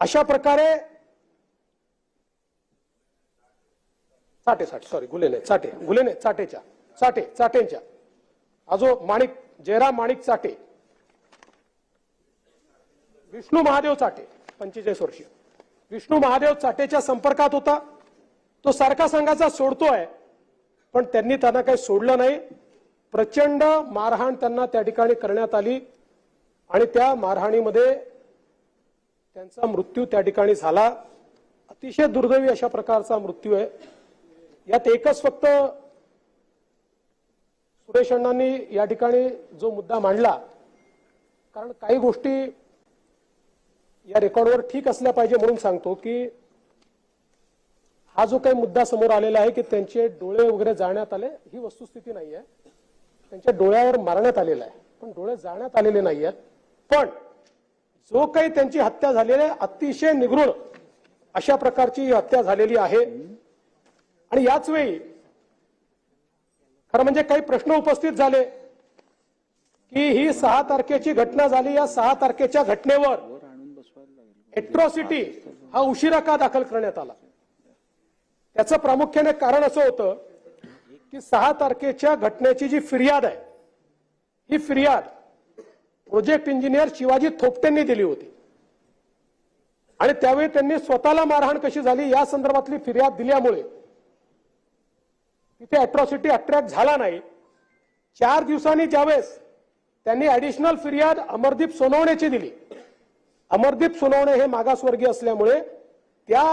अशा प्रकारे चाटे चाटे सॉरी गुले नाही चाटे गुले नाही चाटेच्या चाटे चाटेंच्या. हा जो माणिक जयराम माणिक चाटे. विष्णू महादेव चाटे पंचेचाळीस वर्षीय विष्णू महादेव चाटेच्या संपर्कात होता. तो सारखा संघाचा सोडतोय. पण त्यांनी त्यांना काही सोडलं नाही. प्रचंड मारहाण त्यांना त्या ठिकाणी करण्यात आली. आणि त्या मारहाणीमध्ये त्यांचा मृत्यू त्या ठिकाणी झाला. अतिशय दुर्दैवी अशा प्रकारचा मृत्यू आहे. यात एकच फक्त सुरेश अण्णांनी या ठिकाणी जो मुद्दा मांडला कारण काही गोष्टी या रेकॉर्डवर ठीक असल्या पाहिजे म्हणून सांगतो की हा जो काही मुद्दा समोर आलेला आहे की त्यांचे डोळे वगैरे जाळण्यात आले ही वस्तुस्थिती नाही आहे त्यांच्या डोळ्यावर मारण्यात आलेला आहे. पण डोळे जाळण्यात आलेले नाही आहेत पण जो काही त्यांची हत्या झालेली आहे अतिशय निगृण अशा प्रकारची ही हत्या झालेली आहे. आणि याच वेळी खरं म्हणजे काही प्रश्न उपस्थित झाले की ही सहा तारखेची घटना झाली. या सहा तारखेच्या घटनेवर एट्रॉसिटी हा उशिरा का दाखल करण्यात आला? त्याचं प्रामुख्याने कारण असं होतं की सहा तारखेच्या घटनेची जी फिर्याद आहे ही फिर्याद प्रोजेक्ट इंजिनियर शिवाजी थोपटेंनी दिली होती. आणि त्यावेळी त्यांनी स्वतःला मारहाण कशी झाली या संदर्भातली फिर्याद दिल्यामुळे तिथे अट्रॉसिटी अट्रॅक्ट झाला नाही. चार दिवसांनी ज्यावेळेस त्यांनी ऍडिशनल फिर्याद अमरदीप सोनवणेची दिली. अमरदीप सोनवणे हे मागासवर्गीय असल्यामुळे त्या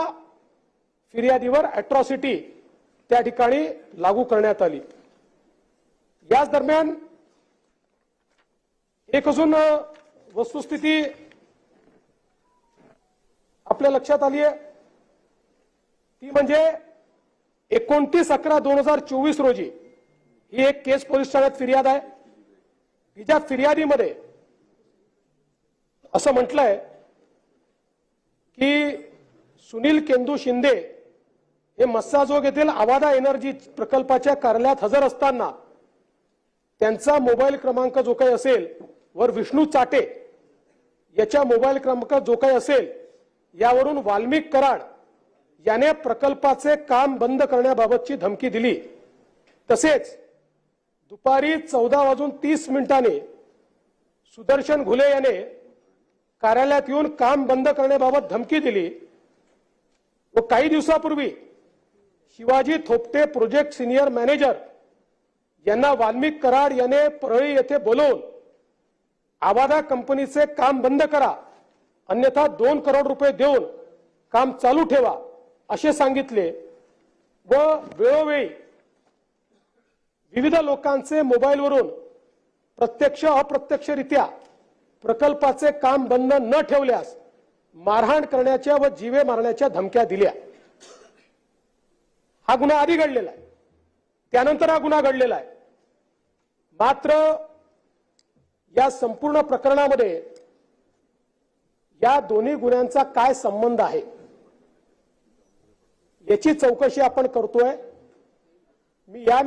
फिर्यादीवर अट्रॉसिटी त्या ठिकाणी लागू करण्यात आली. याच दरम्यान एक अजून वस्तुस्थिती आपल्या लक्षात आली आहे ती म्हणजे एकोणतीस अकरा दोन हजार चोवीस रोजी ही एक केस पोलीस ठाण्यात फिर्याद आहे. तिच्या फिर्यादीमध्ये असं म्हटलंय की सुनील केंदू शिंदे हे मस्साजोग येथील आवादा एनर्जी प्रकल्पाच्या कार्यालयात हजर असताना त्यांचा मोबाईल क्रमांक जो काही असेल वर विष्णू चाटे याच्या मोबाईल क्रमांक जो काही असेल यावरून वाल्मिक कराड याने प्रकल्पाचे काम बंद करण्याबाबतची धमकी दिली. तसेच दुपारी चौदा वाजून तीस मिनिटांनी सुदर्शन घुले याने कार्यालयात येऊन काम बंद करण्याबाबत धमकी दिली व काही दिवसापूर्वी Shivaji Thopte project senior manager यांना वाल्मिक कराड याने परळी येथे बोलवून आवादा कंपनीचे काम बंद करा. अन्यथा दोन करोड रुपये देऊन काम चालू ठेवा असे सांगितले. व वेळोवेळी विविध लोकांचे मोबाईलवरून प्रत्यक्ष अप्रत्यक्षरित्या प्रकल्पाचे काम बंद न ठेवल्यास मारहाण करण्याच्या व जीवे मारण्याच्या धमक्या दिल्या. हा गुन्हा आधी घडलेला आहे. त्यानंतर हा गुन्हा घडलेला आहे. मात्र या संपूर्ण प्रकरणामध्ये या दोन्ही गुन्ह्यांचा काय संबंध आहे? याची चौकशी आपण करतोय. मी या